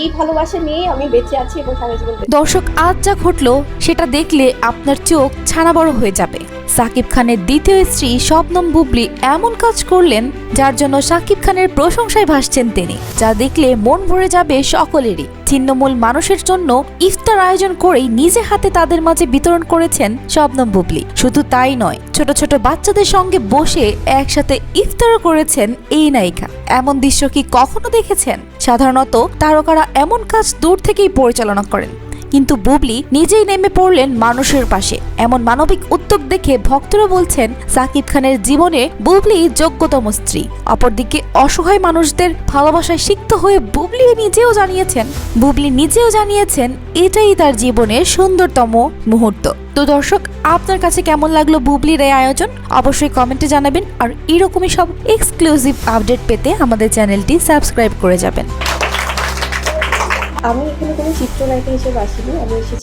এই ভালোবাসা নিয়ে আমি বেঁচে আছি এবং সারা জীবন দর্শক, আজ যা ঘটলো, সেটা দেখলে আপনার চোখ ছানা বড় হয়ে যাবে। সাকিব খানের দ্বিতীয় স্ত্রী শবনম বুবলি এমন কাজ করলেন যার জন্য সাকিব খানের প্রশংসায় ভাসছেন তিনি, যা দেখলে মন ভরে যাবে সকলেরই। ছিন্নমূল মানুষের জন্য ইফতার আয়োজন করেই নিজে হাতে তাদের মাঝে বিতরণ করেছেন শবনম বুবলি। শুধু তাই নয়, ছোট ছোট বাচ্চাদের সঙ্গে বসে একসাথে ইফতারও করেছেন এই নায়িকা। এমন দৃশ্য কি কখনো দেখেছেন? সাধারণত তারকারা এমন কাজ দূর থেকেই পরিচালনা করেন। কিন্তু বুবলি নিজেই নেমে পড়লেন মানুষের পাশে। এমন মানবিক উদ্যোগ দেখে ভক্তরা বলছেন, সাকিব খানের জীবনে বুবলি যোগ্যতম স্ত্রী। অপরদিকে অসহায় মানুষদের ভালোবাসায় সিক্ত হয়ে বুবলি নিজেও জানিয়েছেন, বুবলি নিজেও জানিয়েছেন, এটাই তার জীবনের সুন্দরতম মুহূর্ত। তো দর্শক, আপনার কাছে কেমন লাগল বুবলির এই আয়োজন? অবশ্যই কমেন্টে জানাবেন, আর এরকমই সব এক্সক্লুসিভ আপডেট পেতে আমাদের চ্যানেলটি সাবস্ক্রাইব করে যাবেন। আমি এখানে কোনো চিত্রনায়িকা হিসেবে আসিনি আমি এসেছি